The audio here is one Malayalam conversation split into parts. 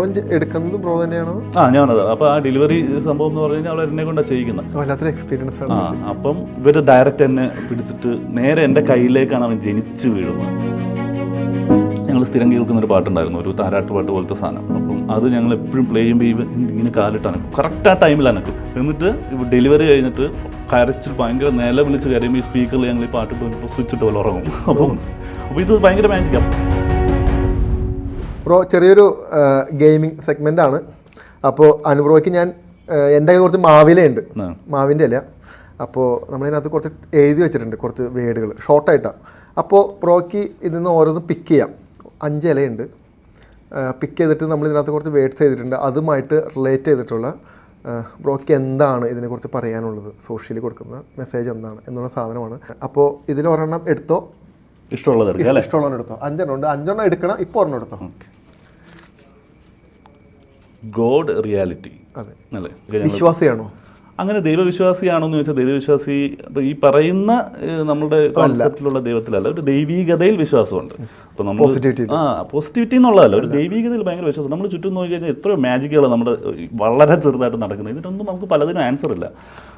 പ്രസവം എടുക്കുന്നത് ബ്രോ തന്നെയാണോ? ആ ഞാനത്. അപ്പോൾ ആ ഡെലിവറി സംഭവം എന്ന് പറഞ്ഞു കഴിഞ്ഞാൽ അവൾ എന്നെ കൊണ്ടാണ് ചെയ്യുന്നത് വല്ലാത്തൊരു എക്സ്പീരിയൻസ് ആണ് ആ അപ്പം ഇവർ ഡയറക്റ്റ് എന്നെ പിടിച്ചിട്ട് നേരെ എന്റെ കയ്യിലേക്കാണ് അവൻ ജനിച്ച് വീഴുന്നത്. ഞങ്ങൾ സ്ഥിരം കേൾക്കുന്ന ഒരു പാട്ടുണ്ടായിരുന്നു ഒരു താരാട്ട് പാട്ട് പോലത്തെ സാധനം. അപ്പം അത് ഞങ്ങൾ എപ്പോഴും പ്ലേ ചെയ്യുമ്പോൾ ഇങ്ങനെ കാലിട്ട് അനക്കും. കറക്റ്റ് ആ ടൈമിൽ അനക്കും. എന്നിട്ട് ഡെലിവറി കഴിഞ്ഞിട്ട് കരച്ച് ഭയങ്കര നില വിളിച്ച് കരയുമ്പോൾ ഈ സ്പീക്കറിൽ ഞങ്ങൾ ഈ പാട്ട് സ്വിച്ച് ഇട്ട് പോലെ ഉറങ്ങും. അപ്പം അപ്പോൾ ഇത് ഭയങ്കര മാജിക്കാണ് ബ്രോ ചെറിയൊരു ഗെയിമിംഗ് സെഗ്മെന്റ് ആണ്. അപ്പോൾ അനുബ്രോയ്ക്ക് ഞാൻ എന്റെ കയ്യിൽ കുറച്ച് മാവിലയുണ്ട്. മാവിന്റെ അല്ല അപ്പോൾ നമ്മളതിനകത്ത് കുറച്ച് എഴുതി വെച്ചിട്ടുണ്ട് കുറച്ച് വേഡുകൾ ഷോർട്ടായിട്ടാണ് അപ്പോൾ പ്രോയ്ക്ക് ഇതിൽ നിന്ന് ഓരോന്നും പിക്ക് ചെയ്യാം. അഞ്ച് ഇലയുണ്ട്. പിക്ക് ചെയ്തിട്ട് നമ്മൾ ഇതിനകത്ത് കുറച്ച് വേഡ്സ് ചെയ്തിട്ടുണ്ട് അതുമായിട്ട് റിലേറ്റ് ചെയ്തിട്ടുള്ള ബ്രോക്ക് ബ്രോയ്ക്ക് എന്താണ് ഇതിനെക്കുറിച്ച് പറയാനുള്ളത്? സോഷ്യലി കൊടുക്കുന്ന മെസ്സേജ് എന്താണ്? എന്നുള്ള സാധനമാണ്. അപ്പോൾ ഇതിൽ ഒരെണ്ണം എടുത്തോ? ഇഷ്ടമുള്ളത് ഇഷ്ടമുള്ളവരെടുത്തോ. അഞ്ചെണ്ണം ഉണ്ട്. അഞ്ചെണ്ണം എടുക്കണം. ഇപ്പോൾ ഒരെണ്ണം എടുത്തോ? ഗോഡ് റിയാലിറ്റി അതെ. അല്ലേ? വിശ്വാസിയാണോ? അങ്ങനെ ദൈവവിശ്വാസിയാണോ എന്ന് ചോദിച്ചാൽ ദൈവവിശ്വാസി ഇപ്പൊ ഈ പറയുന്ന നമ്മുടെ കോൺസെപ്റ്റിലുള്ള ദൈവത്തിലല്ല ഒരു ദൈവികതയിൽ വിശ്വാസമുണ്ട്. അപ്പൊ നമ്മൾ. ആ പോസിറ്റിവിറ്റി എന്നുള്ളതല്ല ഒരു ദൈവികതയിൽ ഭയങ്കര വിശ്വാസം. നമ്മൾ ചുറ്റും നോക്കി കഴിഞ്ഞാൽ എത്രയോ മാജിക്കുകൾ നമ്മുടെ വളരെ ചെറുതായിട്ട് നടക്കുന്നത്. ഇതിനൊന്നും നമുക്ക് പലതിനും ആൻസർ ഇല്ല.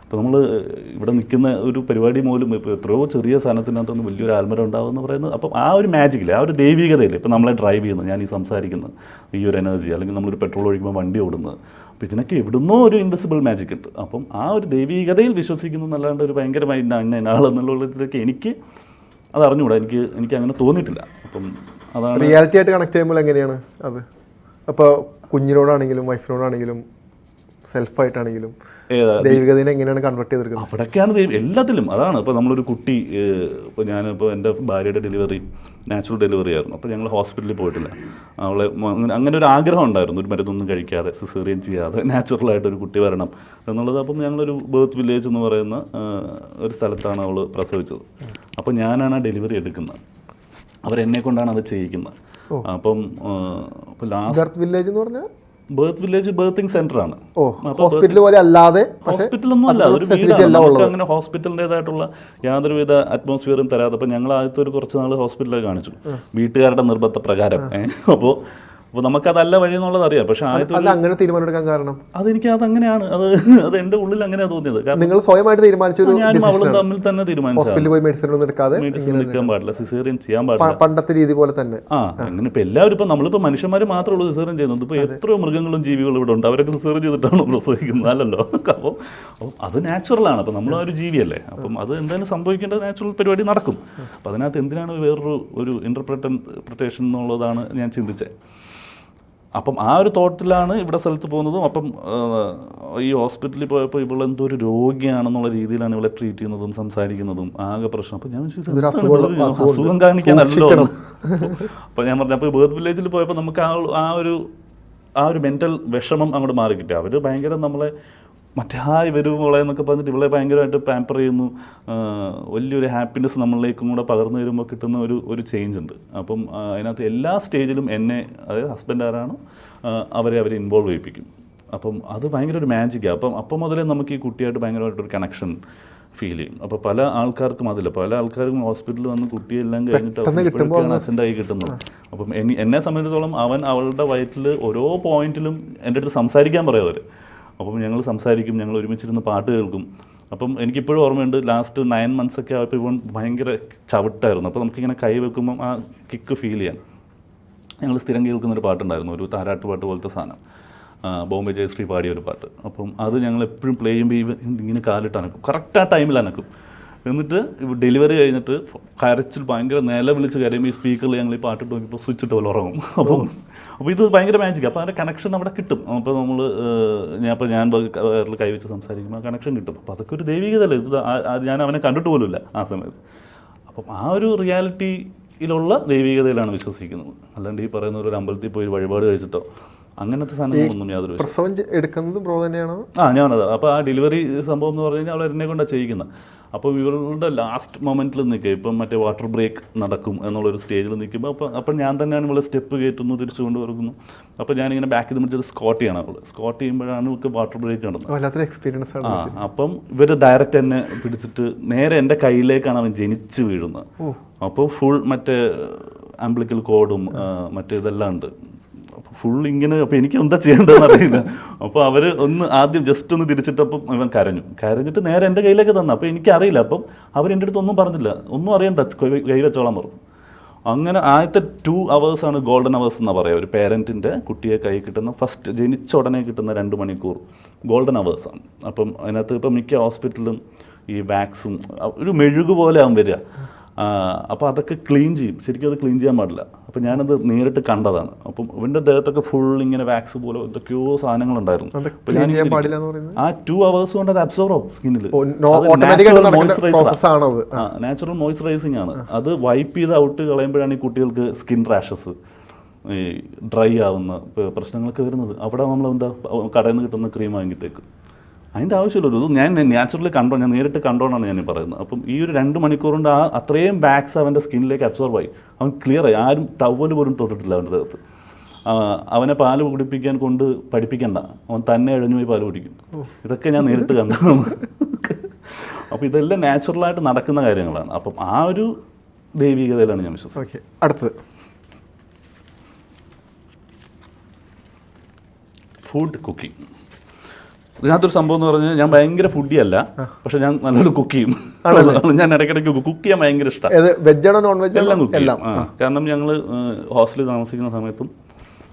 അപ്പോൾ നമ്മൾ ഇവിടെ നിൽക്കുന്ന ഒരു പരിപാടി മൂലം ഇപ്പോൾ എത്രയോ ചെറിയ സാധനത്തിനകത്തൊന്നും വലിയൊരു ആൽമരം ഉണ്ടാവും എന്ന് പറയുന്നത്. അപ്പം ആ ഒരു മാജിക്കില്ല ആ ഒരു ദൈവികതയില്ല? ഇപ്പം നമ്മളെ ഡ്രൈവ് ചെയ്യുന്നത് ഞാൻ ഈ സംസാരിക്കുന്നത് ഈ ഒരു എനർജി അല്ലെങ്കിൽ നമ്മളൊരു പെട്രോൾ ഒഴിക്കുമ്പോൾ വണ്ടി ഓടുന്നത്. ഇതിനൊക്കെ എവിടുന്നോ ഒരു ഇൻവിസിബിൾ മാജിക് ഉണ്ട്. അപ്പം ആ ഒരു ദൈവികതയിൽ വിശ്വസിക്കുന്നു എന്നല്ലാണ്ട് ഒരു ഭയങ്കരമായി ഇന്ന ഇന്ന ആളെന്നുള്ളതിലൊക്കെ എനിക്ക് അത് അറിഞ്ഞുകൂടാ. എനിക്ക് എനിക്ക് അങ്ങനെ തോന്നിയിട്ടില്ല. അപ്പം അതാണ് റിയാലിറ്റി ആയിട്ട് കണക്ട് ചെയ്യുമ്പോൾ എങ്ങനെയാണ് അത്? അപ്പോൾ കുഞ്ഞിനോടാണെങ്കിലും വൈഫിനോടാണെങ്കിലും സെൽഫായിട്ടാണെങ്കിലും ദൈവികതയെ എങ്ങനെയാണ് കൺവേർട്ട് ചെയ്തെടുക്കുന്നത്? അവിടൊക്കെയാണ് ദൈവം എല്ലാത്തിലും. അതാണ്. ഇപ്പോൾ നമ്മളൊരു കുട്ടി ഇപ്പോൾ ഞാനിപ്പോൾ എന്റെ ഭാര്യയുടെ ഡെലിവറി നാച്ചുറൽ ഡെലിവറി ആയിരുന്നു. അപ്പോൾ ഞങ്ങൾ ഹോസ്പിറ്റലിൽ പോയിട്ടില്ല. അവളെ അങ്ങനെ- ഒരു ആഗ്രഹം ഉണ്ടായിരുന്നു. ഒരു മരുന്നൊന്നും കഴിക്കാതെ സിസേറിയൻ ചെയ്യാതെ നാച്ചുറലായിട്ട് ഒരു കുട്ടി വരണം എന്നുള്ളത്. അപ്പം ഞങ്ങളൊരു ബേർത്ത് വില്ലേജ് എന്ന് പറയുന്ന ഒരു സ്ഥലത്താണ് അവൾ പ്രസവിച്ചത്. അപ്പോൾ ഞാനാണ് ആ ഡെലിവറി എടുക്കുന്നത്. അവരെന്നെ കൊണ്ടാണ് അത് ചെയ്യിക്കുന്നത്. അപ്പം ലാസ്റ്റ് വില്ലേജ് എന്ന് പറഞ്ഞാൽ ബേർത്ത് വില്ലേജ് ബേർത്തിങ് സെന്റർ ആണ്. ഹോസ്പിറ്റൽ പോലെ അല്ലാതെ ഹോസ്പിറ്റൽ ഹോസ്പിറ്റലൊന്നും അല്ല ഒരു വീടാണ്. അങ്ങനെ ഹോസ്പിറ്റലിന്റെതായിട്ടുള്ള യാതൊരുവിധ അറ്റ്മോസ്ഫിയറും തരാതെ. അപ്പോൾ ഞങ്ങൾ ആദ്യത്തെ ഒരു കുറച്ച് നാൾ ഹോസ്പിറ്റലിൽ കാണിച്ചു. വീട്ടുകാരുടെ നിർബന്ധ പ്രകാരം അപ്പോൾ അപ്പോൾ നമുക്കതല്ല വഴി എന്നുള്ളത് അറിയാം. പക്ഷേ അങ്ങനെ തീരുമാനമെടുക്കാൻ കാരണം? അതെനിക്ക് അത് അങ്ങനെയാണ്. അത് അത് എന്റെ ഉള്ളിൽ അങ്ങനെയാണ് തോന്നിയത്. നിങ്ങൾ സ്വയമായിട്ട് തീരുമാനിച്ചു ഞാനും അവളും തമ്മിൽ തന്നെ തീരുമാനിച്ചു ഹോസ്പിറ്റലിൽ പോയി മെഡിസിൻ ഒന്നും എടുക്കാതെ മെഡിസിൻ നിൽക്കാൻ പാടില്ല. സിസേറിയൻ ചെയ്യാൻ പാടില്ല. പണ്ടത്തെ രീതി പോലെ തന്നെ. ആ അങ്ങനെ ഇപ്പൊ എല്ലാവരും ഇപ്പൊ നമ്മളിപ്പോ മനുഷ്യന്മാർ മാത്രമേ ഉള്ളൂ സിസേറിയൻ ചെയ്യുന്നത്. ഇപ്പൊ എത്രയോ മൃഗങ്ങളും ജീവികളും ഇവിടെ ഉണ്ട്. അവരൊക്കെ സിസേറിയൻ ചെയ്തിട്ടാണ് പ്രസവിക്കുന്നത് അല്ലല്ലോ. അപ്പോൾ അത് നാച്ചുറലാണ് അപ്പം നമ്മൾ ആ ഒരു ജീവിയല്ലേ. അപ്പം അത് എന്തായാലും സംഭവിക്കേണ്ട നാച്ചുറൽ പരിപാടി നടക്കും. അപ്പം അതിനകത്ത് എന്തിനാണ് വേറൊരു ഒരു ഇന്റർപ്രിട്ടേഷൻ എന്നുള്ളതാണ് ഞാൻ ചിന്തിച്ചത് അപ്പം ആ ഒരു തോട്ടിലാണ് ഇവിടെ സ്ഥലത്ത് പോകുന്നതും. അപ്പം ഈ ഹോസ്പിറ്റലിൽ പോയപ്പോൾ ഇവൾ എന്തോ ഒരു രോഗിയാണെന്നുള്ള രീതിയിലാണ് ഇവളെ ട്രീറ്റ് ചെയ്യുന്നതും സംസാരിക്കുന്നതും ആകെ പ്രശ്നം. അപ്പം ഞാൻ. അസുഖം കാണിക്കാനല്ലോ അപ്പം ഞാൻ പറഞ്ഞു അപ്പോൾ ബേർത്ത് വില്ലേജിൽ പോയപ്പോൾ നമുക്ക് ആ ആ ഒരു ആ ഒരു മെന്റൽ വിഷമം അങ്ങോട്ട് മാറി കിട്ടി അവർ ഭയങ്കര നമ്മളെ മറ്റേ ആ ഇവർ മോളെ എന്നൊക്കെ പറഞ്ഞിട്ട് ഇവളെ ഭയങ്കരമായിട്ട് പാമ്പർ ചെയ്യുന്നു. വലിയൊരു ഹാപ്പിനെസ് നമ്മളിലേക്കും കൂടെ പകർന്നു വരുമ്പോൾ കിട്ടുന്ന ഒരു ഒരു ചേഞ്ച് ഉണ്ട്. അപ്പം അതിനകത്ത് എല്ലാ സ്റ്റേജിലും എന്നെ അതായത് ഹസ്ബൻഡ് ആരാണോ അവരെ അവരെ ഇൻവോൾവ് ചെയ്യിപ്പിക്കും. അപ്പം അത് ഭയങ്കര ഒരു മാജിക്കാണ് അപ്പം അപ്പം മുതലേ നമുക്ക് ഈ കുട്ടിയായിട്ട് ഭയങ്കരമായിട്ടൊരു കണക്ഷൻ ഫീൽ ചെയ്യും. അപ്പോൾ പല ആൾക്കാർക്കും അതില്ല. പല ആൾക്കാർക്കും ഹോസ്പിറ്റലിൽ വന്ന് കുട്ടിയെല്ലാം കഴിഞ്ഞിട്ട് accident ആയി കിട്ടുന്നത് അപ്പം എന്നെ സംബന്ധിച്ചിടത്തോളം അവൻ അവളുടെ വയറ്റിൽ ഓരോ പോയിന്റിലും എന്റെ അടുത്ത് സംസാരിക്കാൻ പറയും അവർ അപ്പം ഞങ്ങൾ സംസാരിക്കും ഞങ്ങൾ ഒരുമിച്ചിരുന്ന് പാട്ട് കേൾക്കും. അപ്പം എനിക്കിപ്പോഴും ഓർമ്മയുണ്ട് ലാസ്റ്റ് നയൻ മന്ത്സ് ഒക്കെ ആയപ്പോൾ ഇവൻ ഭയങ്കര ചവിട്ടായിരുന്നു. അപ്പോൾ നമുക്കിങ്ങനെ കൈ വെക്കുമ്പം ആ കിക്ക് ഫീൽ ചെയ്യാൻ. ഞങ്ങൾ സ്ഥിരം കേൾക്കുന്ന ഒരു പാട്ടുണ്ടായിരുന്നു ഒരു താരാട്ട് പാട്ട് പോലത്തെ സാധനം. ബോംബെ ജയശ്രീ പാടിയ ഒരു പാട്ട്. അപ്പം അത് ഞങ്ങൾ എപ്പോഴും പ്ലേ ചെയ്യുമ്പോൾ ഇങ്ങനെ കാലിട്ട് അനക്കും. കറക്റ്റ് ആ ടൈമിൽ അനക്കും. എന്നിട്ട് ഡെലിവറി കഴിഞ്ഞിട്ട് കരച്ചിൽ ഭയങ്കര നില വിളിച്ച് കരയുമ്പോൾ ഈ സ്പീക്കറിൽ ഞങ്ങൾ ഈ പാട്ടിട്ട് നോക്കിയപ്പോൾ സ്വിച്ച് ഇട്ട് പോലെ ഉറങ്ങും. അപ്പം അപ്പോൾ ഇത് ഭയങ്കര മാജിക് അപ്പോൾ അതിന്റെ കണക്ഷൻ അവിടെ കിട്ടും. അപ്പോൾ നമ്മൾ ഞാൻ ഇപ്പോൾ ഞാൻ വയറിൽ കൈവച്ച് സംസാരിക്കുമ്പോൾ കണക്ഷൻ കിട്ടും. അപ്പോൾ അതൊക്കെ ഒരു ദൈവികതല്ലേ ഇത് ഞാൻ അവനെ കണ്ടിട്ട് പോലുമില്ല ആ സമയത്ത്. അപ്പം ആ ഒരു റിയാലിറ്റിയിലുള്ള ദൈവികതയിലാണ് വിശ്വസിക്കുന്നത്. അല്ലാണ്ട് ഈ പറയുന്ന ഒരു അമ്പലത്തിൽ പോയി വഴിപാട് കഴിച്ചിട്ടോ അങ്ങനത്തെ സാധനങ്ങളൊന്നും യാതൊരു പ്രസവം എടുക്കുന്നത് ബ്രോ തന്നെയാണോ? ആ ഞാനത്. അപ്പോൾ ആ ഡെലിവറി സംഭവം എന്ന് പറഞ്ഞു കഴിഞ്ഞാൽ അവൾ എന്നെ കൊണ്ടാണ് ചെയ്യിക്കുന്നത് അപ്പോൾ ഇവളുടെ ലാസ്റ്റ് മൊമെന്റിൽ നിൽക്കുക ഇപ്പം മറ്റേ വാട്ടർ ബ്രേക്ക് നടക്കും എന്നുള്ളൊരു സ്റ്റേജിൽ നിൽക്കുമ്പോൾ അപ്പോൾ അപ്പം ഞാൻ തന്നെയാണ് ഇവളെ സ്റ്റെപ്പ് കയറ്റുന്നു തിരിച്ചു കൊണ്ടുവരുന്നു. അപ്പോൾ ഞാനിങ്ങനെ ബാക്കിൽ നിന്ന് പിടിച്ചൊരു സ്കോട്ട് ചെയ്യണം അവൾ സ്കോട്ട് ചെയ്യുമ്പോഴാണ് ഇവൾക്ക് വാട്ടർ ബ്രേക്ക് നടന്നത്. എക്സ്പീരിയൻസ് ആണ് ആ അപ്പം ഇവർ ഡയറക്റ്റ് എന്നെ പിടിച്ചിട്ട് നേരെ എന്റെ കയ്യിലേക്കാണ് അവൻ ജനിച്ച് വീഴുന്നത്. അപ്പോൾ ഫുൾ മറ്റേ ആംബ്ലിക്കൽ കോഡും മറ്റേ ഇതെല്ലാം ഉണ്ട്. ഫുൾ ഇങ്ങനെ അപ്പോൾ എനിക്ക് എന്താ ചെയ്യേണ്ടതെന്ന് അറിയില്ല. അപ്പോൾ അവർ ഒന്ന് ആദ്യം ജസ്റ്റ് ഒന്ന് തിരിച്ചിട്ടപ്പം ഇവൻ കരഞ്ഞു. കരഞ്ഞിട്ട് നേരെ എന്റെ കയ്യിലേക്ക് തന്നു. അപ്പോൾ എനിക്കറിയില്ല. അപ്പം അവർ എന്റെ അടുത്ത് ഒന്നും പറഞ്ഞില്ല. ഒന്നും അറിയണ്ട. കൈ- വെച്ചോളാൻ പറഞ്ഞു. അങ്ങനെ ആദ്യത്തെ ടു ആണ് ഗോൾഡൻ അവേഴ്സ് എന്നാണ് പറയുക ഒരു പേരന്റിന്റെ കുട്ടിയെ കൈ കിട്ടുന്ന ഫസ്റ്റ് ജനിച്ച ഉടനെ കിട്ടുന്ന രണ്ട് മണിക്കൂർ ഗോൾഡൻ ആണ്. അപ്പം അതിനകത്ത് ഇപ്പം മിക്ക ഹോസ്പിറ്റലും ഈ വാക്സും ഒരു മെഴുകു പോലെ ആവും വരിക. അപ്പോൾ അതൊക്കെ ക്ലീൻ ചെയ്യും. ശരിക്കും അത് ക്ലീൻ ചെയ്യാൻ പാടില്ല. അപ്പോൾ ഞാനത് നേരിട്ട് കണ്ടതാണ്. അപ്പം ഇവന്റെ ദേഹത്തൊക്കെ ഫുൾ ഇങ്ങനെ വാക്സ് പോലെ എന്തൊക്കെയോ സാധനങ്ങളുണ്ടായിരുന്നു? ആ ടു അവേഴ്സ് കൊണ്ട് അത് അബ്സോർവ് ആവും സ്കിന്നിൽ? നാച്ചുറൽ മോയ്സ്ചറൈസിങ് ആണ് അത്? വൈപ്പ് ചെയ്ത് ഔട്ട് കളയുമ്പോഴാണ് ഈ കുട്ടികൾക്ക് സ്കിൻ റാഷസ് ഈ ഡ്രൈ ആവുന്ന പ്രശ്നങ്ങളൊക്കെ വരുന്നത്. അവിടെ നമ്മൾ എന്താ കടയിൽ നിന്ന് കിട്ടുന്ന ക്രീം വാങ്ങിയിട്ടേക്ക്. അതിന്റെ ആവശ്യമില്ലല്ലോ. ഇത് ഞാൻ നാച്ചുറലി കണ്ടോ ഞാൻ നേരിട്ട് കണ്ടോണാണ് ഞാൻ പറയുന്നത്. അപ്പം ഈ ഒരു രണ്ട് മണിക്കൂറിന്റെ ആ അത്രയും ബാക്സ് അവന്റെ സ്കിന്നിലേക്ക് അബ്സോർവ് ആയി. അവൻ ക്ലിയർ ആയി. ആരും ടവൽ പോലും തൊട്ടിട്ടില്ല അവന്റെ ദേഹത്ത്. അവനെ പാൽ കുടിപ്പിക്കാൻ കൊണ്ട് പഠിപ്പിക്കണ്ട. അവൻ തന്നെ എഴഞ്ഞു പോയി പാൽ കുടിക്കും. ഇതൊക്കെ ഞാൻ നേരിട്ട് കണ്ടു. അപ്പോൾ ഇതെല്ലാം നാച്ചുറലായിട്ട് നടക്കുന്ന കാര്യങ്ങളാണ്. അപ്പം ആ ഒരു ദൈവികതയിലാണ് ഞാൻ വിശ്വസിക്കുന്നത്. ഓക്കെ അടുത്തത്. ഫുഡ് കുക്കിംഗ് ഇതിനകത്തൊരു സംഭവം എന്ന് പറഞ്ഞാൽ ഞാൻ ഭയങ്കര ഫുഡി അല്ല പക്ഷെ ഞാൻ നല്ലൊരു കുക്ക് ചെയ്യും. ഞാൻ ഇടയ്ക്കിടയ്ക്ക് കുക്ക് ചെയ്യാൻ ഭയങ്കര ഇഷ്ടമാണ് വെജാണോ നോൺ വെജ് എല്ലാം കുക്ക് ചെയ്യും. കാരണം ഞങ്ങൾ ഹോസ്റ്റലിൽ താമസിക്കുന്ന സമയത്തും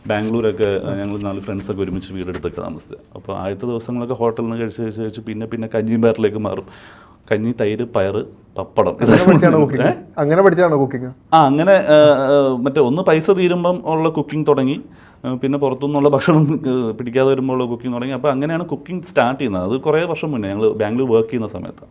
ബാംഗ്ലൂരൊക്കെ ഞങ്ങൾ നാല് ഫ്രണ്ട്സൊക്കെ ഒരുമിച്ച് വീടെടുത്തൊക്കെ താമസിച്ചത്. അപ്പോൾ ആദ്യത്തെ ദിവസങ്ങളൊക്കെ ഹോട്ടലിൽ നിന്ന് കഴിച്ച് കഴിച്ച് കഴിച്ച് പിന്നെ പിന്നെ കഞ്ഞിയും പയറിലേക്ക് മാറും. കഞ്ഞി തൈര് പയറ് പപ്പടം അങ്ങനെ പഠിച്ചാണോ കുക്കിംഗ് ആ അങ്ങനെ മറ്റേ ഒന്ന് പൈസ തീരുമ്പം ഉള്ള കുക്കിംഗ് തുടങ്ങി. പിന്നെ പുറത്തുനിന്നുള്ള ഭക്ഷണം പിടിക്കാതെ വരുമ്പോൾ ഉള്ള കുക്കിംഗ് തുടങ്ങി. അപ്പോൾ അങ്ങനെയാണ് കുക്കിംഗ് സ്റ്റാർട്ട് ചെയ്യുന്നത്. അത് കുറേ വർഷം മുന്നേ ഞങ്ങൾ ബാംഗ്ലൂർ വർക്ക് ചെയ്യുന്ന സമയത്ത്.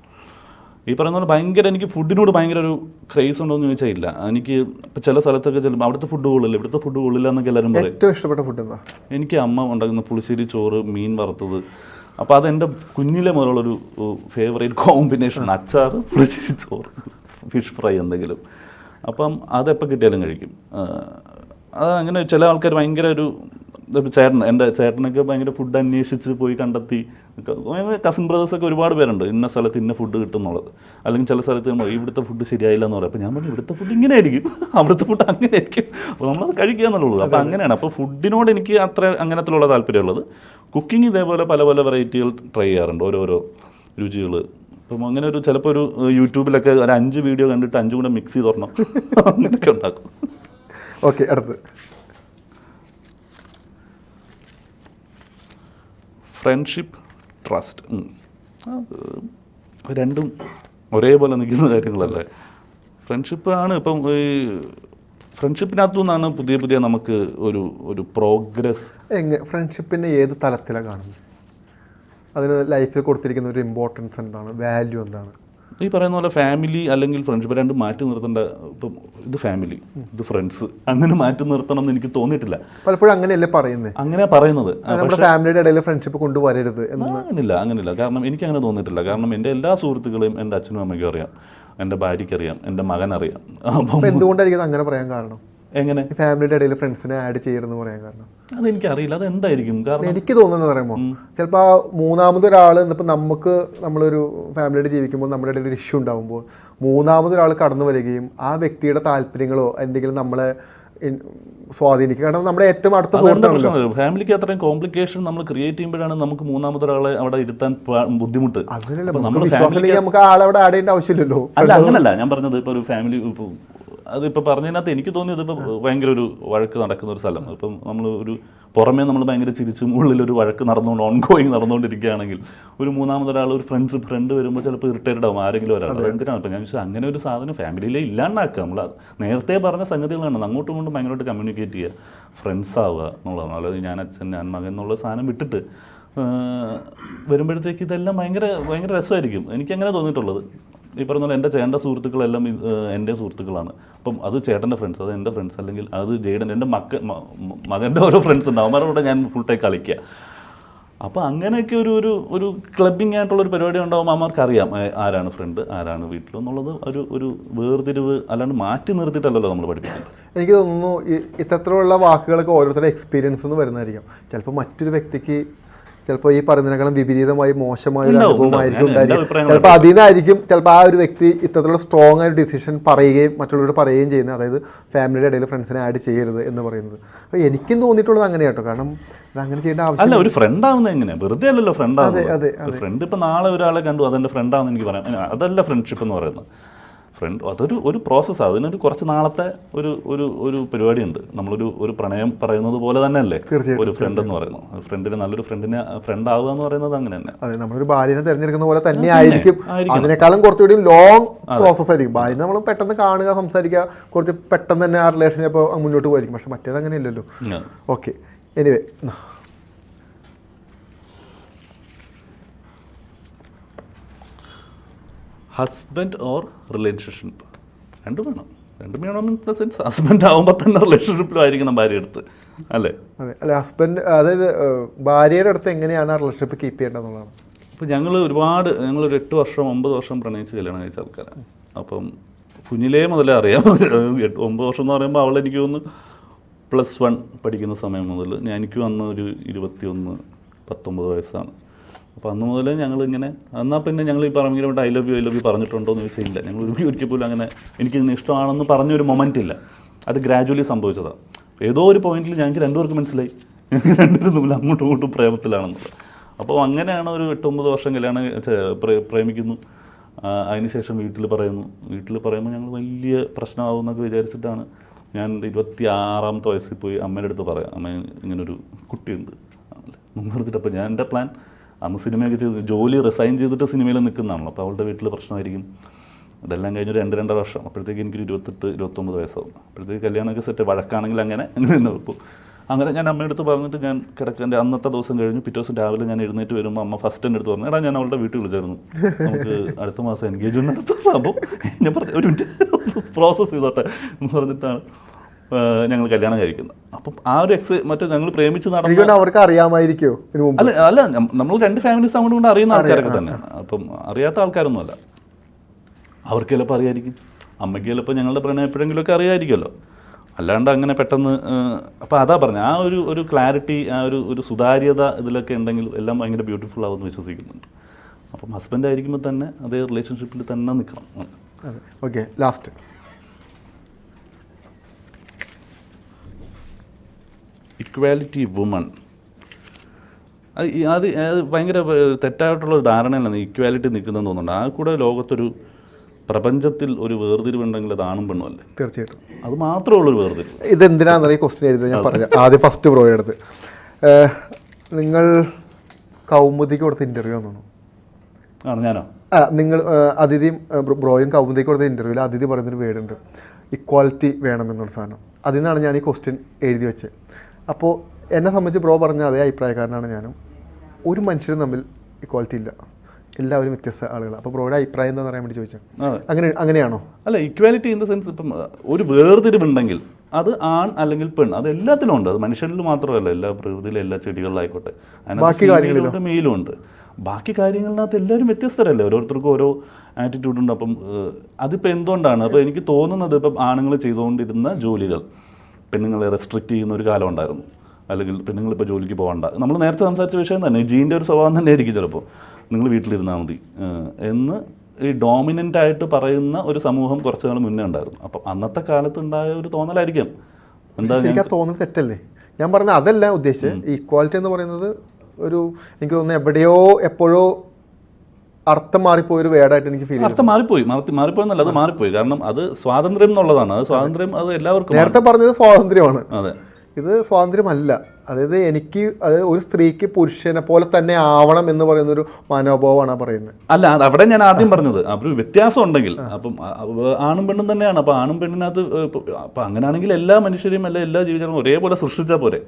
ഈ പറയുന്ന പോലെ ഭയങ്കര എനിക്ക് ഫുഡിനോട് ഭയങ്കര ഒരു ക്രേസ് ഉണ്ടോ എന്ന് ചോദിച്ചാൽ ഇല്ല. എനിക്ക് ഇപ്പം ചില സ്ഥലത്തൊക്കെ ചെല്ലുമ്പോൾ അവിടുത്തെ ഫുഡ് കൊള്ളില്ല ഇവിടുത്തെ ഫുഡ് കൊള്ളില്ല എന്നൊക്കെ എല്ലാവരും പറയും. ഏറ്റവും ഇഷ്ടപ്പെട്ട ഫുഡ് എന്താ? എനിക്ക് അമ്മ ഉണ്ടാക്കുന്ന പുളിശ്ശേരി ചോറ് മീൻ വറുത്തത് അപ്പോൾ അതെന്റെ കുഞ്ഞിലെ മുതലുള്ളൊരു ഫേവറേറ്റ് കോമ്പിനേഷൻ അച്ചാർ പുളിശ്ശേരി ചോറ് ഫിഷ് ഫ്രൈ എന്തെങ്കിലും. അപ്പം അതെപ്പോൾ കിട്ടിയാലും കഴിക്കും. അത് അങ്ങനെ ചില ആൾക്കാർ ഭയങ്കര ഒരു ചേട്ടൻ എന്റെ ചേട്ടനൊക്കെ ഭയങ്കര ഫുഡ് അന്വേഷിച്ച് പോയി കണ്ടെത്തി. കസിൻ ബ്രദേഴ്സൊക്കെ ഒരുപാട് പേരുണ്ട്. ഇന്ന സ്ഥലത്ത് ഇന്ന ഫുഡ് കിട്ടും എന്നുള്ളത് അല്ലെങ്കിൽ ചില സ്ഥലത്ത് നമ്മൾ ഇവിടുത്തെ ഫുഡ് ശരിയായില്ല എന്ന് പറയും. അപ്പോൾ ഞാൻ പറഞ്ഞു ഇവിടുത്തെ ഫുഡ് ഇങ്ങനെ ആയിരിക്കും അവിടുത്തെ ഫുഡ് അങ്ങനെ ആയിരിക്കും അപ്പോൾ നമ്മളത് കഴിക്കുക എന്നുള്ളൂ അപ്പോൾ അങ്ങനെയാണ്. അപ്പോൾ ഫുഡിനോട് എനിക്ക് അത്ര അങ്ങനത്തിലുള്ള താല്പര്യമുള്ളത് കുക്കിംഗ് ഇതേപോലെ പല പല വെറൈറ്റികൾ ട്രൈ ചെയ്യാറുണ്ട്. ഓരോരോ രുചികൾ. അപ്പം അങ്ങനെ ഒരു ചിലപ്പോൾ ഒരു യൂട്യൂബിലൊക്കെ ഒരു അഞ്ച് വീഡിയോ കണ്ടിട്ട് അഞ്ചും കൂടെ മിക്സ് ചെയ്ത് തരണം അങ്ങനെയൊക്കെ ഉണ്ടാക്കും. ഓക്കെ അടുത്ത് ഫ്രണ്ട്ഷിപ്പ് ട്രസ്റ്റ് രണ്ടും ഒരേപോലെ നിൽക്കുന്ന കാര്യങ്ങളല്ലേ? ഫ്രണ്ട്ഷിപ്പ് ആണ് ഇപ്പം ഈ ഫ്രണ്ട്ഷിപ്പിനകത്തു നിന്നാണ് പുതിയ പുതിയ നമുക്ക് ഒരു ഒരു പ്രോഗ്രസ് എങ്ങനെ ഫ്രണ്ട്ഷിപ്പിനെ ഏത് തലത്തിലാണ് കാണുന്നത്? അതിന് ലൈഫിൽ കൊടുത്തിരിക്കുന്ന ഒരു ഇമ്പോർട്ടൻസ് എന്താണ്? വാല്യൂ എന്താണ്? ഈ പറയുന്ന പോലെ ഫാമിലി അല്ലെങ്കിൽ ഫ്രണ്ട്ഷിപ്പ് രണ്ടും മാറ്റി നിർത്തേണ്ട ഇപ്പം ഇത് ഫാമിലി ഇത് ഫ്രണ്ട്സ് അങ്ങനെ മാറ്റി നിർത്തണം എന്ന് എനിക്ക് തോന്നിയിട്ടില്ല. പലപ്പോഴും അങ്ങനെയല്ലേ പറയുന്നത്. അങ്ങനെ പറയുന്നത് ഫാമിലിയുടെ ഇടയിൽ ഫ്രണ്ട്ഷിപ്പ് കൊണ്ടുവരരുത് അങ്ങനില്ല അങ്ങനില്ല കാരണം എനിക്ക് അങ്ങനെ തോന്നിയിട്ടില്ല. കാരണം എന്റെ എല്ലാ സുഹൃത്തുക്കളെയും എന്റെ അച്ഛനും അമ്മയ്ക്കും അറിയാം. എന്റെ ഭാര്യയ്ക്ക് അറിയാം. എന്റെ മകൻ അറിയാം. അപ്പം എന്തുകൊണ്ടായിരിക്കും അങ്ങനെ പറയാൻ കാരണം? എങ്ങനെ? ഫാമിലിയുടെ ഇടയിൽ ഫ്രണ്ട്സിനെ ആഡ് ചെയ്യരുതെന്ന് പറയാൻ കാരണം. അതെനിക്കറിയില്ല. അത് എന്തായിരിക്കും കാരണം എനിക്ക് തോന്നുന്നത് പറയുമ്പോൾ ചിലപ്പോൾ ആ മൂന്നാമതൊരാൾ ഇന്നിപ്പോൾ നമുക്ക് നമ്മളൊരു ഫാമിലിയായിട്ട് ജീവിക്കുമ്പോൾ നമ്മുടെ ഇടയിൽ ഒരു ഇഷ്യൂ ഉണ്ടാകുമ്പോൾ മൂന്നാമതൊരാൾ കടന്നു വരികയും ആ വ്യക്തിയുടെ താല്പര്യങ്ങളോ എന്തെങ്കിലും നമ്മളെ സ്വാധീനിക്കുക. കാരണം നമ്മുടെ ഏറ്റവും അടുത്ത ഫാമിലിക്ക് അത്രയും കോംപ്ലിക്കേഷൻ നമ്മൾ ക്രിയേറ്റ് ചെയ്യുമ്പോഴാണ് നമുക്ക് മൂന്നാമതൊരാളെ അവിടെ ഇരുത്താൻ ബുദ്ധിമുട്ട്. അങ്ങനെയല്ല നമ്മൾ നമുക്ക് ആളവിടെ ആടേണ്ട ആവശ്യമില്ലല്ലോ. അല്ല അങ്ങനല്ല. ഞാൻ പറഞ്ഞത് ഇപ്പോൾ ഒരു ഫാമിലി അതിപ്പോൾ പറഞ്ഞതിനകത്ത് എനിക്ക് തോന്നിയത് ഇപ്പോൾ ഭയങ്കര ഒരു വഴക്ക് നടക്കുന്ന ഒരു സ്ഥലം. ഇപ്പം നമ്മൾ ഒരു പുറമേ നമ്മൾ ഭയങ്കര ചിരിച്ചും ഒരു വഴക്ക് നടന്നുകൊണ്ട് ഓൺ ഗോയിങ് നടന്നുകൊണ്ടിരിക്കുകയാണെങ്കിൽ ഒരു മൂന്നാമതൊരാൾ ഒരു ഫ്രണ്ട്സ് ഫ്രണ്ട് വരുമ്പോൾ ചിലപ്പോൾ ഇറിറ്റേറ്റഡ് ആവും ആരെങ്കിലും ഒരാൾ എന്തിനാണ് ഇപ്പം ഞാൻ ചോദിച്ചാൽ അങ്ങനെ ഒരു സാധനം ഫാമിലിയിലെ ഇല്ലാണ്ടാക്കുക. നമ്മൾ നേരത്തെ പറഞ്ഞ സംഗതികളാണ്. അങ്ങോട്ടും ഇങ്ങോട്ടും ഭയങ്കരമായിട്ട് കമ്മ്യൂണിക്കേറ്റ് ചെയ്യുക. ഫ്രണ്ട്സ് ആവുക എന്നുള്ളതാണ്. അല്ലാതെ ഞാൻ അച്ഛൻ ഞാൻ മകൻ എന്നുള്ള സാധനം വിട്ടിട്ട് വരുമ്പോഴത്തേക്ക് ഇതെല്ലാം ഭയങ്കര ഭയങ്കര രസമായിരിക്കും. എനിക്കങ്ങനെ തോന്നിയിട്ടുള്ളത്. ഈ പറഞ്ഞ പോലെ എന്റെ ചേട്ടന്റെ സുഹൃത്തുക്കളെല്ലാം എന്റെ സുഹൃത്തുക്കളാണ്. അപ്പം അത് ചേട്ടന്റെ ഫ്രണ്ട്സ് അത് എന്റെ ഫ്രണ്ട്സ് അല്ലെങ്കിൽ അത് ജെയ്ഡൻ എന്റെ മക്ക മകന്റെ ഓരോ ഫ്രണ്ട്സ് ഉണ്ട് അവന്മാരുടെ കൂടെ ഞാൻ ഫുൾ ടൈം കളിക്കുക അപ്പോൾ അങ്ങനെയൊക്കെ ഒരു ഒരു ഒരു ക്ലബിങ് ആയിട്ടുള്ള ഒരു പരിപാടി ഉണ്ടാകുമ്പോൾ അമ്മമാർക്ക് അറിയാം ആരാണ് ഫ്രണ്ട് ആരാണ് വീട്ടിൽ എന്നുള്ളത് ഒരു ഒരു വേർതിരിവ് അല്ലാണ്ട് മാറ്റി നിർത്തിയിട്ടല്ലല്ലോ നമ്മൾ പഠിപ്പിക്കുന്നത്. എനിക്ക് തോന്നുന്നു ഇത്തരത്തിലുള്ള വാക്കുകളൊക്കെ ഓരോരുത്തരുടെ എക്സ്പീരിയൻസ് എന്ന് വരുന്നതായിരിക്കും. ചിലപ്പോൾ മറ്റൊരു വ്യക്തിക്ക് ചിലപ്പോൾ ഈ പറയുന്നതിനേക്കാളും വിപരീതമായി മോശമായ ഒരു അനുഭവമായിരിക്കും ഉണ്ടായിരിക്കും. ചിലപ്പോൾ അതിൽ നിന്നായിരിക്കും ചിലപ്പോൾ ആ ഒരു വ്യക്തി ഇത്തരത്തിലുള്ള സ്ട്രോങ് ആയ ഡിസിഷൻ പറയുകയും മറ്റുള്ളവരോട് പറയുകയും ചെയ്യുന്നത്. അതായത് ഫാമിലിയുടെ ഇടയിൽ ഫ്രണ്ട്സിനെ ആഡ് ചെയ്യരുത് എന്ന് പറയുന്നത്. അപ്പോൾ എനിക്കും തോന്നിയിട്ടുള്ളത് അങ്ങനെ കേട്ടോ കാരണം ഇത് അങ്ങനെ ചെയ്യേണ്ട ആവശ്യം അല്ല ഒരു ഫ്രണ്ട് ആവുന്നത് എങ്ങനെയാ വെറുതെ അല്ലല്ലോ ഫ്രണ്ട് അതെ, ആവുന്നത്. ഫ്രണ്ട് ഇപ്പൊ നാളെ ഒരാളെ കണ്ടു അതെന്റെ ഫ്രണ്ട് ആണെന്ന് എനിക്ക് പറയാം. അതല്ല ഫ്രണ്ട്ഷിപ്പ് എന്ന് പറയുന്നത്. ഫ്രണ്ട് അതൊരു ഒരു പ്രോസസ്സാണ് അതിനൊരു കുറച്ച് നാളത്തെ ഒരു ഒരു ഒരു പരിപാടിയുണ്ട്. നമ്മളൊരു ഒരു പ്രണയം പറയുന്നത് പോലെ തന്നെ അല്ലേ ഒരു ഫ്രണ്ട് എന്ന് പറയുന്നത്. ഫ്രണ്ടിന് നല്ലൊരു ഫ്രണ്ടിനെ ഫ്രണ്ട് ആവുക എന്ന് പറയുന്നത് അങ്ങനെ തന്നെ. അതെ നമ്മളൊരു ഭാര്യനെ തിരഞ്ഞെടുക്കുന്ന പോലെ തന്നെ ആയിരിക്കും. അതിനേക്കാളും കുറച്ചുകൂടി ലോങ് പ്രോസസ് ആയിരിക്കും. ഭാര്യ നമ്മൾ പെട്ടെന്ന് കാണുക സംസാരിക്കുക കുറച്ച് പെട്ടെന്ന് തന്നെ ആ റിലേഷൻ ചിലപ്പോൾ മുന്നോട്ട് പോയിരിക്കും. പക്ഷെ മറ്റേത് അങ്ങനെ ഇല്ലല്ലോ ഉം. Okay anyway husband or relationship രണ്ടും വേണം. രണ്ടും വേണം ഇൻ ദ സെൻസ് ഹസ്ബൻഡ് ആവുമ്പോൾ തന്നെ റിലേഷൻഷിപ്പിലും ആയിരിക്കണം ഭാര്യ അടുത്ത്. അല്ലേ? അതെ. അല്ല ഹസ്ബൻഡ് അതായത് ഭാര്യയുടെ അടുത്ത് എങ്ങനെയാണ് ആ റിലേഷൻഷിപ്പ് കീപ്പ് ചെയ്യേണ്ടതെന്നുള്ളതാണ്. അപ്പോൾ ഞങ്ങൾ ഒരുപാട് ഞങ്ങളൊരു എട്ട് വർഷം ഒമ്പത് വർഷം പ്രണയിച്ച് കല്യാണം കഴിച്ച ആൾക്കാരാണ് അപ്പം കുഞ്ഞിലേ മുതലേ അറിയാം. എട്ട് ഒമ്പത് വർഷം എന്ന് പറയുമ്പോൾ അവൾ എനിക്ക് തോന്നുന്നു പ്ലസ് വൺ പഠിക്കുന്ന സമയം മുതൽ ഞാൻ എനിക്ക് വന്ന ഒരു ഇരുപത്തിയൊന്ന് പത്തൊമ്പത് വയസ്സാണ്. അപ്പോൾ അന്ന് മുതൽ ഞങ്ങൾ ഇങ്ങനെ എന്നാൽ പിന്നെ ഞങ്ങൾ ഈ പറഞ്ഞിട്ട് I love you I love you പറഞ്ഞിട്ടുണ്ടോ എന്ന് ചോദിച്ചാൽ ഇല്ല ഞങ്ങൾ ഒരു ഒരിക്കൽ പോലും അങ്ങനെ എനിക്ക് ഇതിന് ഇഷ്ടമാണെന്ന് പറഞ്ഞൊരു മൊമെന്റ് ഇല്ല. അത് ഗ്രാജുവലി സംഭവിച്ചതാണ് ഏതോ ഒരു പോയിന്റിൽ ഞങ്ങൾക്ക് രണ്ടുപേർക്ക് മനസ്സിലായി. രണ്ടുപേരും തമ്മിൽ അങ്ങോട്ടും ഇങ്ങോട്ടും പ്രേമത്തിലാണെന്നുള്ളത്. അപ്പോൾ അങ്ങനെയാണ് ഒരു എട്ടൊമ്പത് വർഷം കല്യാണം പ്രേമിക്കുന്നു. അതിനുശേഷം വീട്ടിൽ പറയുന്നു. വീട്ടിൽ പറയുമ്പോൾ ഞങ്ങൾ വലിയ പ്രശ്നമാകുമെന്നൊക്കെ വിചാരിച്ചിട്ടാണ് ഞാൻ ഇരുപത്തി ആറാമത്തെ വയസ്സിൽ പോയി അമ്മയുടെ അടുത്ത് പറയാം അമ്മ ഇങ്ങനൊരു കുട്ടിയുണ്ട്. പറഞ്ഞിട്ട് അപ്പോൾ ഞാൻ എന്റെ പ്ലാൻ അന്ന് സിനിമയൊക്കെ ജോലി റിസൈൻ ചെയ്തിട്ട് സിനിമയിൽ നിൽക്കുന്നതാണല്ലോ. അപ്പോൾ അവളുടെ വീട്ടിൽ പ്രശ്നമായിരിക്കും. അതെല്ലാം കഴിഞ്ഞ് രണ്ട് രണ്ടര വർഷം. അപ്പോഴത്തേക്ക് എനിക്കൊരു ഇരുപത്തെട്ട് ഇരുപത്തൊമ്പത് വയസ്സാവും. അപ്പോഴത്തേക്ക് കല്യാണമൊക്കെ സെറ്റ് വഴക്കാണെങ്കിൽ അങ്ങനെ അങ്ങനെ വെക്കും അങ്ങനെ ഞാൻ അമ്മയുടെ അടുത്ത് പറഞ്ഞിട്ട് ഞാൻ കിടക്കേണ്ട അന്നത്തെ ദിവസം കഴിഞ്ഞ് പിറ്റേ ദിവസം രാവിലെ ഞാൻ എഴുന്നേറ്റ് വരുമ്പോൾ അമ്മ ഫസ്റ്റ് എന്റെ അടുത്ത് പറഞ്ഞു എടാ ഞാൻ അവളുടെ വീട്ടിൽ വിളിച്ചായിരുന്നു. നമുക്ക് അടുത്ത മാസം എൻഗേജ്മെന്റ് നടത്തുമ്പോൾ ഞാൻ പറഞ്ഞു ഒരു മിനിറ്റ് പ്രോസസ്സ് ചെയ്തോട്ടെ എന്ന് പറഞ്ഞിട്ടാണ്. ഞങ്ങൾ കല്യാണം കഴിക്കുന്നത് അപ്പം ആ ഒരു എക്സ് മറ്റേ ഞങ്ങൾ പ്രേമിച്ച് നടന്ന അവർക്ക് അറിയാമായിരിക്കോ അല്ല അല്ല നമ്മൾ രണ്ട് ഫാമിലീസ് അങ്ങോട്ട് കൊണ്ട് അറിയുന്ന ആൾക്കാരൊക്കെ തന്നെയാണ് അപ്പം അറിയാത്ത ആൾക്കാരൊന്നുമല്ല. അവർക്ക് ചിലപ്പോൾ അറിയായിരിക്കും. അമ്മയ്ക്ക് ചിലപ്പോൾ ഞങ്ങളുടെ പ്രണയം എപ്പോഴെങ്കിലുമൊക്കെ അറിയായിരിക്കുമല്ലോ. അല്ലാണ്ട് അങ്ങനെ പെട്ടെന്ന് അപ്പോൾ അതാ പറഞ്ഞത് ആ ഒരു ഒരു ക്ലാരിറ്റി ആ ഒരു ഒരു സുതാര്യത ഇതിലൊക്കെ ഉണ്ടെങ്കിൽ എല്ലാം ഭയങ്കര ബ്യൂട്ടിഫുൾ ആവുമെന്ന് വിശ്വസിക്കുന്നുണ്ട്. അപ്പം ഹസ്ബൻഡ് ആയിരിക്കുമ്പോൾ തന്നെ അതേ റിലേഷൻഷിപ്പിൽ തന്നെ നിൽക്കണം. ഓക്കെ ലാസ്റ്റ് ഇക്വാലിറ്റി വുമൺ അത് അത് ഭയങ്കര തെറ്റായിട്ടുള്ള ഒരു ധാരണയിലാണ് ഇക്വാലിറ്റി നിൽക്കുന്നതെന്ന് തോന്നുന്നുണ്ട്. ആ കൂടെ ലോകത്തൊരു പ്രപഞ്ചത്തിൽ ഒരു വേർതിരിവുണ്ടെങ്കിൽ അത് ആണും പെണ്ണും അല്ലേ? തീർച്ചയായിട്ടും. അത് മാത്രമേ ഉള്ളൊരു വേർതിരിവ്. ഇതെന്തിനാണെന്ന് ഈ ക്വസ്റ്റ്യൻ ആയിരുന്നു ഞാൻ പറഞ്ഞു ആദ്യം ഫസ്റ്റ് ബ്രോ എടുത്ത്. നിങ്ങൾ കൗമുദിക്ക് കൊടുത്ത ഇന്റർവ്യൂ തോന്നുന്നു. ആണ്? ഞാനോ? നിങ്ങൾ അതിഥിയും ബ്രോയും കൗമുദിക്ക് കൊടുത്ത ഇന്റർവ്യൂവിൽ അതിഥി പറയുന്നൊരു വേർഡുണ്ട്. ഇക്വാളിറ്റി വേണമെന്നുള്ള സാധനം. അതിൽ നിന്നാണ് ഞാൻ ഈ ക്വസ്റ്റ്യൻ എഴുതി വെച്ചത്. അപ്പോൾ എന്നെ സംബന്ധിച്ച് ബ്രോ പറഞ്ഞ അതേ അഭിപ്രായക്കാരനാണ് ഞാനും. ഒരു മനുഷ്യരും തമ്മിൽ ഇക്വാലിറ്റി ഇല്ല. എല്ലാവരും വ്യത്യസ്ത ആളുകൾ അപ്പോൾ ബ്രോയുടെ അഭിപ്രായം എന്താണെന്ന് അറിയാൻ വേണ്ടി ചോദിച്ചത് അങ്ങനെ അങ്ങനെയാണോ? അല്ല ഇക്വാലിറ്റി ഇൻ ദ സെൻസ് ഇപ്പം ഒരു വേർതിരിവുണ്ടെങ്കിൽ അത് ആൺ അല്ലെങ്കിൽ പെൺ അത് എല്ലാത്തിലും ഉണ്ട്. അത് മനുഷ്യനിൽ മാത്രമല്ല എല്ലാ പ്രകൃതിയിലും എല്ലാ ചെടികളിലായിക്കോട്ടെ ബാക്കി കാര്യങ്ങളിലും? മെയിലും ഉണ്ട്. ബാക്കി കാര്യങ്ങളിനകത്ത് എല്ലാവരും വ്യത്യസ്തരല്ലേ? ഓരോരുത്തർക്കും ഓരോ ആറ്റിറ്റ്യൂഡ് ഉണ്ട്. അപ്പം അതിപ്പോൾ എന്തുകൊണ്ടാണ്? അപ്പോൾ എനിക്ക് തോന്നുന്നത് ഇപ്പം ആണുങ്ങൾ ചെയ്തുകൊണ്ടിരുന്ന ജോലികൾ. പെണ്ണുങ്ങളെ റെസ്ട്രിക്റ്റ് ചെയ്യുന്ന ഒരു കാലം ഉണ്ടായിരുന്നു. അല്ലെങ്കിൽ പെണ്ണുങ്ങൾ ഇപ്പോൾ ജോലിക്ക് പോകണ്ട നമ്മൾ നേരത്തെ സംസാരിച്ച വിഷയം തന്നെ ജീന്റെ ഒരു സ്വഭാവം തന്നെ ആയിരിക്കും ചിലപ്പോൾ നിങ്ങൾ വീട്ടിലിരുന്നാൽ മതി. എന്ന് ഈ ഡോമിനന്റ് ആയിട്ട് പറയുന്ന ഒരു സമൂഹം കുറച്ച് നാൾ മുന്നേ ഉണ്ടായിരുന്നു. അപ്പം അന്നത്തെ കാലത്ത് ഉണ്ടായ ഒരു തോന്നലായിരിക്കാം. എന്താ തോന്നുന്നത് തെറ്റല്ലേ? ഞാൻ പറഞ്ഞ അതല്ല ഉദ്ദേശിച്ചത്. ഈക്വാലിറ്റി എന്ന് പറയുന്നത് ഒരു എനിക്ക് തോന്നുന്നു എവിടെയോ എപ്പോഴോ അർത്ഥം മാറിപ്പോയ ഒരു വേർഡായിട്ട് എനിക്ക് ഫീൽ അർത്ഥം മാറിപ്പോയി. മാറി മാറിപ്പോയെന്നല്ല അത് മാറിപ്പോയി. കാരണം അത് സ്വാതന്ത്ര്യം എന്നുള്ളതാണ്. അത് സ്വാതന്ത്ര്യം അത് എല്ലാവർക്കും നേരത്തെ പറഞ്ഞത് സ്വാതന്ത്ര്യമാണ്. അതെ. ഇത് സ്വാതന്ത്ര്യമല്ല. അതായത് എനിക്ക് അതായത് ഒരു സ്ത്രീക്ക് പുരുഷനെ പോലെ തന്നെ ആവണം എന്ന് പറയുന്ന ഒരു മനോഭാവമാണ് പറയുന്നത്. അല്ല അവിടെ ഞാൻ ആദ്യം പറഞ്ഞത്. ഒരു വ്യത്യാസം ഉണ്ടെങ്കിൽ. അപ്പം ആണും പെണ്ണും തന്നെയാണ്. അപ്പൊ ആണും പെണ്ണിനകത്ത് അപ്പൊ അങ്ങനെയാണെങ്കിൽ എല്ലാ മനുഷ്യരെയും അല്ല എല്ലാ ജീവിതങ്ങളും ഒരേപോലെ സൃഷ്ടിച്ചാൽ പോരെ.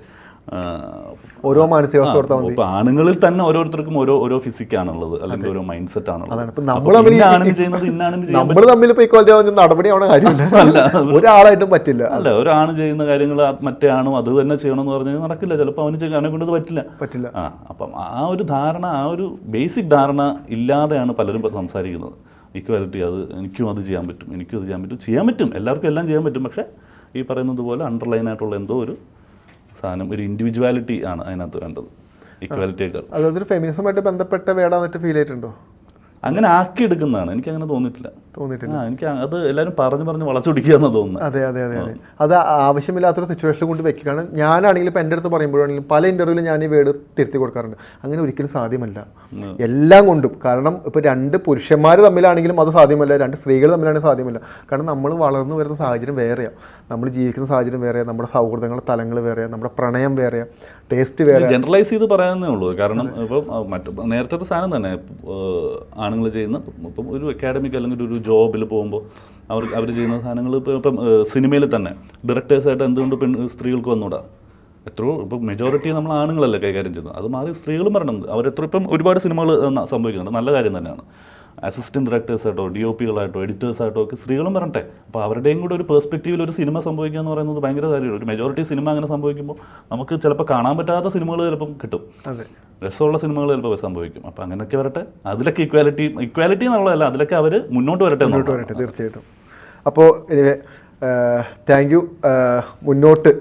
ഓരോ മാനസികാവസ്ഥ ആണുങ്ങളിൽ തന്നെ ഓരോരുത്തർക്കും ഓരോ ഓരോ ഫിസിക് ആണുള്ളത്. അല്ലെങ്കിൽ ഓരോ മൈൻഡ് സെറ്റ് ആണുള്ളത് നമ്മൾ തമ്മിൽ ഇപ്പൊ ആവുന്ന നടപടി ആവണ കാര്യമില്ല. ഒരാളായിട്ടും പറ്റില്ല. അല്ല ഒരാണ് ചെയ്യുന്ന കാര്യങ്ങൾ മറ്റേ ആണും അത് തന്നെ ചെയ്യണമെന്ന് പറഞ്ഞാൽ നടക്കില്ല. ചിലപ്പോൾ അവന് ചെയ്യാൻ അവനെ കൊണ്ട് പറ്റില്ല. പറ്റില്ല. ആ അപ്പം ആ ഒരു ധാരണ ആ ഒരു ബേസിക് ധാരണ ഇല്ലാതെയാണ് പലരും സംസാരിക്കുന്നത്. ഇക്വാലിറ്റി അത് എനിക്കും അത് ചെയ്യാൻ പറ്റും എനിക്കും അത് ചെയ്യാൻ പറ്റും. ചെയ്യാൻ പറ്റും എല്ലാവർക്കും എല്ലാം ചെയ്യാൻ പറ്റും. പക്ഷേ ഈ പറയുന്നത് പോലെ അണ്ടർലൈൻ ആയിട്ടുള്ള എന്തോ ഒരു സാധനം ഒരു ഇൻഡിവിജ്വാലിറ്റി ആണ് അതിനകത്ത് വേണ്ടത്. ഇക്വാലിറ്റിയേക്കാൾ അതൊരു ഫെമിനിസമായിട്ട് ബന്ധപ്പെട്ട വേടാന്നിട്ട് ഫീൽ ചെയ്തിട്ടുണ്ടോ? അങ്ങനെ ആക്കി എടുക്കുന്നതാണ് എനിക്ക് അങ്ങനെ തോന്നിട്ടില്ല തോന്നിട്ടില്ല ആ എനിക്ക് അത് എല്ലാവരും പറഞ്ഞു പറഞ്ഞു വളച്ചൊടിക്കുക എന്നാ തോന്നുന്നത് അതെ അതെ അതെ. അതെ അത് ആവശ്യമില്ലാത്തൊരു സിറ്റുവേഷൻ കൊണ്ട് വെക്കുക കാരണം ഞാനാണെങ്കിലും ഇപ്പം എന്റെ അടുത്ത് പറയുമ്പോഴാണെങ്കിലും പല ഇന്റർവ്യൂവിലും ഞാൻ ഈ വേർഡ് തിരുത്തി കൊടുക്കാറുണ്ട്. അങ്ങനെ ഒരിക്കലും സാധ്യമല്ല. എല്ലാം കൊണ്ടും. കാരണം ഇപ്പോൾ രണ്ട് പുരുഷന്മാർ തമ്മിലാണെങ്കിലും അത് സാധ്യമല്ല. രണ്ട് സ്ത്രീകൾ തമ്മിലാണെങ്കിൽ സാധ്യമല്ല. കാരണം നമ്മൾ വളർന്നു വരുന്ന സാഹചര്യം വേറെയാണ് നമ്മൾ ജീവിക്കുന്ന സാഹചര്യം വേറെയാണ് നമ്മുടെ സൗഹൃദങ്ങളുടെ തലങ്ങൾ വേറെയാണ് നമ്മുടെ പ്രണയം വേറെയാണ് ടേസ്റ്റ് വേറെ ജനറലൈസ് ചെയ്ത് പറയാനേ ഉള്ളൂ. കാരണം ഇപ്പം മറ്റു നേരത്തെ സാധനം തന്നെ ആണുങ്ങൾ ചെയ്യുന്ന ഇപ്പം ഒരു അക്കാഡമിക് അല്ലെങ്കിൽ ഒരു ജോബിൽ പോകുമ്പോൾ അവർ അവർ ചെയ്യുന്ന സാധനങ്ങൾ ഇപ്പം ഇപ്പം സിനിമയിൽ തന്നെ ഡയറക്ടേഴ്സായിട്ട് എന്തുകൊണ്ട് പെൺ സ്ത്രീകൾക്ക് വന്നുകൂടാ എത്രയോ ഇപ്പം മെജോറിറ്റി നമ്മൾ ആണുങ്ങളല്ലേ കൈകാര്യം ചെയ്യുന്നത്. അത് മാറി സ്ത്രീകളും വരണം. അവരെത്ര ഇപ്പം ഒരുപാട് സിനിമകൾ സംഭവിക്കുന്നുണ്ട്. നല്ല കാര്യം തന്നെയാണ്. അസിസ്റ്റന്റ് ഡയറക്ടേഴ്സായിട്ടോ ഡി ഒ പികളായിട്ടോ എഡിറ്റേഴ്സായിട്ടോ ഒക്കെ സ്ത്രീകളും വരട്ടെ. അപ്പോൾ അവരുടെയും കൂടെ ഒരു പെർസ്പെക്റ്റീവിൽ ഒരു സിനിമ സംഭവിക്കുക എന്ന് പറയുന്നത് ഭയങ്കര കാര്യമാണ്. ഒരു മെജോറിറ്റി സിനിമ അങ്ങനെ സംഭവിക്കുമ്പോൾ നമുക്ക് ചിലപ്പോൾ കാണാൻ പറ്റാത്ത സിനിമകൾ ചിലപ്പം കിട്ടും. രസമുള്ള സിനിമകൾ ചിലപ്പോൾ സംഭവിക്കും. അപ്പോൾ അങ്ങനെയൊക്കെ വരട്ടെ. അതിലൊക്കെ ഇക്വാലിറ്റി ഇക്വാലിറ്റി എന്നുള്ളതല്ല അതിലൊക്കെ അവർ മുന്നോട്ട് വരട്ടെ മുന്നോട്ട് വരട്ടെ തീർച്ചയായിട്ടും. അപ്പോൾ താങ്ക് യു മുന്നോട്ട്.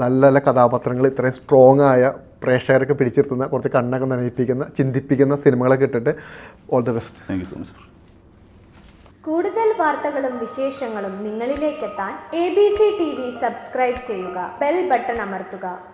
നല്ല നല്ല കഥാപാത്രങ്ങൾ ഇത്രയും സ്ട്രോങ് ആയ പ്രേക്ഷകരൊക്കെ പിടിച്ചിരുത്തുന്ന കുറച്ച് കണ്ണൊക്കെ നനയിപ്പിക്കുന്ന ചിന്തിപ്പിക്കുന്ന സിനിമകളൊക്കെ ഇട്ടിട്ട് all the best thank you so much കൂടുതൽ വാർത്തകളും വിശേഷങ്ങളും നിങ്ങളിലേക്കെത്താൻ A B C T V subscribe ചെയ്യുക ബെൽ ബട്ടൺ അമർത്തുക.